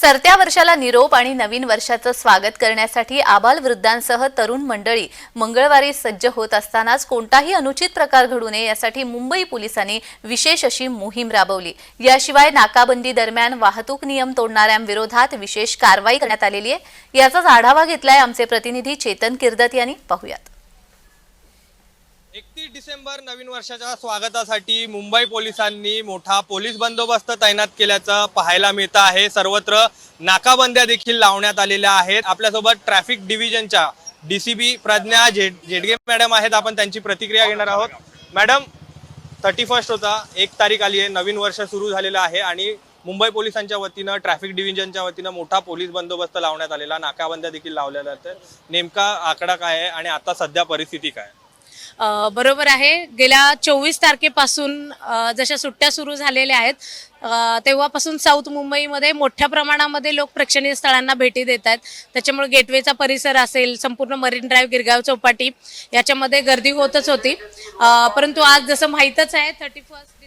सरत्या वर्षाला निरोप आणि नवीन वर्षाचं स्वागत करण्यासाठी आबाल वृद्धांसह तरुण मंडळी मंगळवारी सज्ज होत असतानाच कोणताही अनुचित प्रकार घडू नये यासाठी मुंबई पोलिसांनी विशेष अशी मोहीम राबवली. याशिवाय नाकाबंदी दरम्यान वाहतूक नियम तोडणाऱ्यांविरोधात विशेष कारवाई करण्यात आलेली आहे. याचाच आढावा घेतलाय आमचे प्रतिनिधी चेतन किर्दत यांनी. पाहुयात. डिसेंबर नवीन वर्षाच्या स्वागतासाठी मुंबई पोलिसांनी मोठा पोलीस बंदोबस्त तैनात केल्याचं पाहायला मिळतं आहे. सर्वत्र नाकाबंद्या देखील लावण्यात आलेल्या आहेत. आपल्यासोबत ट्रॅफिक डिव्हिजनच्या डीसीबी प्रज्ञा झेड झेडगे मॅडम आहेत. आपण त्यांची प्रतिक्रिया घेणार आहोत. मॅडम थर्टी फर्स्ट होता एक तारीख आली आहे. नवीन वर्ष सुरू झालेलं आहे आणि मुंबई पोलिसांच्या वतीनं ट्रॅफिक डिव्हिजनच्या वतीनं मोठा पोलीस बंदोबस्त लावण्यात आलेला. नाकाबंद्या देखील लावलेल्या आहेत. नेमका आकडा काय आहे आणि आता सध्या परिस्थिती काय आहे? बरोबर आहे. गेल्या चोवीस तारखेपासून जशा सुट्ट्या सुरू झालेल्या आहेत तेव्हापासून साऊथ मुंबईमध्ये मोठ्या प्रमाणामध्ये लोक प्रेक्षणीय स्थळांना भेटी देत आहेत. त्याच्यामुळे गेटवेचा परिसर असेल संपूर्ण मरीन ड्राईव्ह गिरगाव चौपाटी याच्यामध्ये गर्दी होतच होती. परंतु आज जसं माहीतच आहे थर्टी फर्स्ट